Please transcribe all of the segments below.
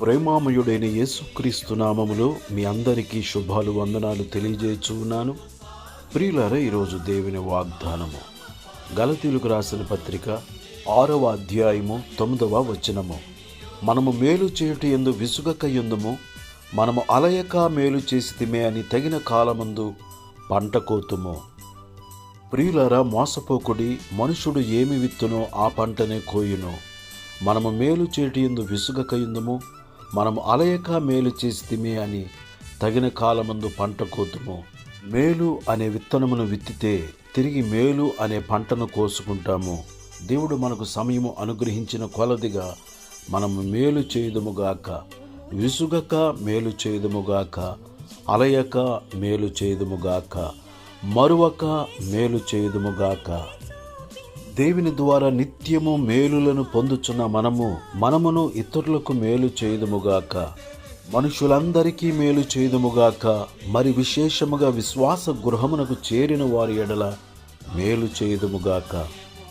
ప్రేమామయుడైన యేసుక్రీస్తు నామములో మీ అందరికీ శుభాలు వందనాలు తెలియజేస్తున్నాను ప్రియులారా ఈరోజు దేవుని వాగ్దానము. గలతీలకు రాసిన పత్రిక ఆరవ అధ్యాయము తొమ్మిదవ వచనము. మనము మేలు చేయుటి ఎందు విసుగక ఎందుము మనము అలయక మేలు చేసితిమే అని తగిన కాలమందు పంట కోతుము. ప్రియులారా మోసపోకుడి మనుషుడు ఏమి విత్తునో ఆ పంటనే కోయును. మనము మేలు చేటి ఎందు విసుగక ఎందుము మనము అలయక మేలు చేసితిమి అని తగిన కాలమందు పంట కోతుము. మేలు అనే విత్తనమును విత్తితే తిరిగి మేలు అనే పంటను కోసుకుంటాము. దేవుడు మనకు సమయము అనుగ్రహించిన కొలదిగా మనము మేలు చేయుదుముగాక విసుగక మేలు చేయుదుముగాక అలయక మేలు చేయుదుముగాక మరువక మేలు చేయుదుముగాక దేవుని ద్వారా నిత్యము మేలులను పొందుచున్న మనము మనమును ఇతరులకు మేలు చేయదుముగాక. మనుషులందరికీ మేలు చేయదుముగాక. మరి విశేషముగా విశ్వాస గృహమునకు చేరిన వారి ఎడల మేలు చేయదుముగాక.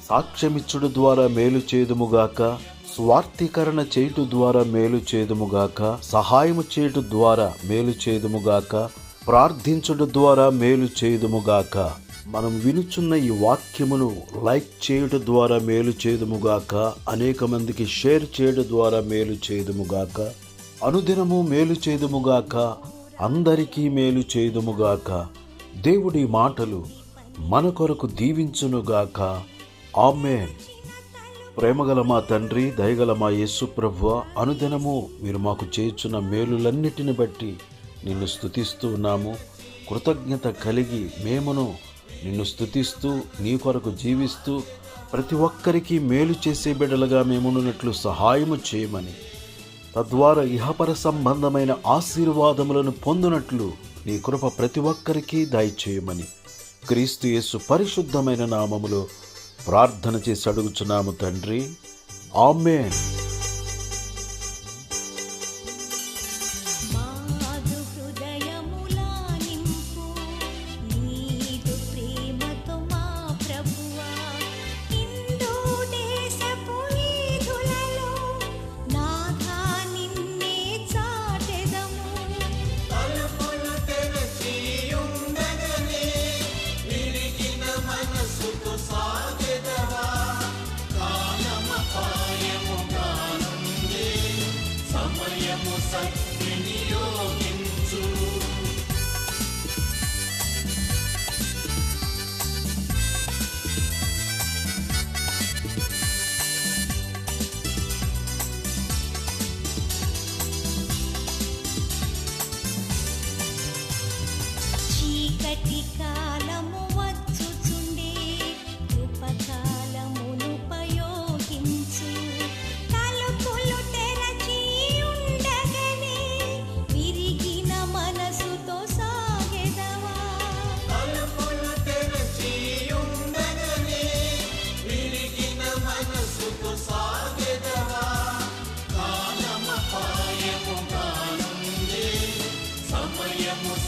సాక్ష్యమిచ్చుడు ద్వారా మేలు చేయదుముగాక. స్వార్థీకరణ చేయుట ద్వారా మేలు చేయదుముగాక. సహాయము చేయుట ద్వారా మేలు చేయదుముగాక. ప్రార్థించుట ద్వారా మేలు చేయదుముగాక. మనం వినుచున్న ఈ వాక్యమును లైక్ చేయడం ద్వారా మేలు చేయదుముగాక అనేక మందికి షేర్ చేయడం ద్వారా మేలు చేయదుముగాక అనుదినము మేలు చేయదుముగాక అందరికీ మేలు చేయదుముగాక దేవుడి మాటలు మన కొరకు దీవించునుగాక ఆమెన్. ప్రేమగల మా తండ్రి దయగల మా యేసు ప్రభువ అనుదినము మీరు మాకు చేర్చున్న మేలులన్నిటిని బట్టి నిన్ను స్థుతిస్తూ ఉన్నాము. కృతజ్ఞత కలిగి మేమును నిన్ను స్తుతిస్తూ నీ కొరకు జీవిస్తూ ప్రతి ఒక్కరికి మేలు చేసే బిడ్డలుగా మేమున్నట్లు సహాయము చేయమని తద్వారా ఇహపర సంబంధమైన ఆశీర్వాదములను పొందునట్లు నీ కృప ప్రతి ఒక్కరికి దయచేయమని క్రీస్తు యేసు పరిశుద్ధమైన నామములో ప్రార్థన చేసి అడుగుచున్నాము తండ్రి. Amen. musat video gincu Jika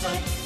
సమయము సత్య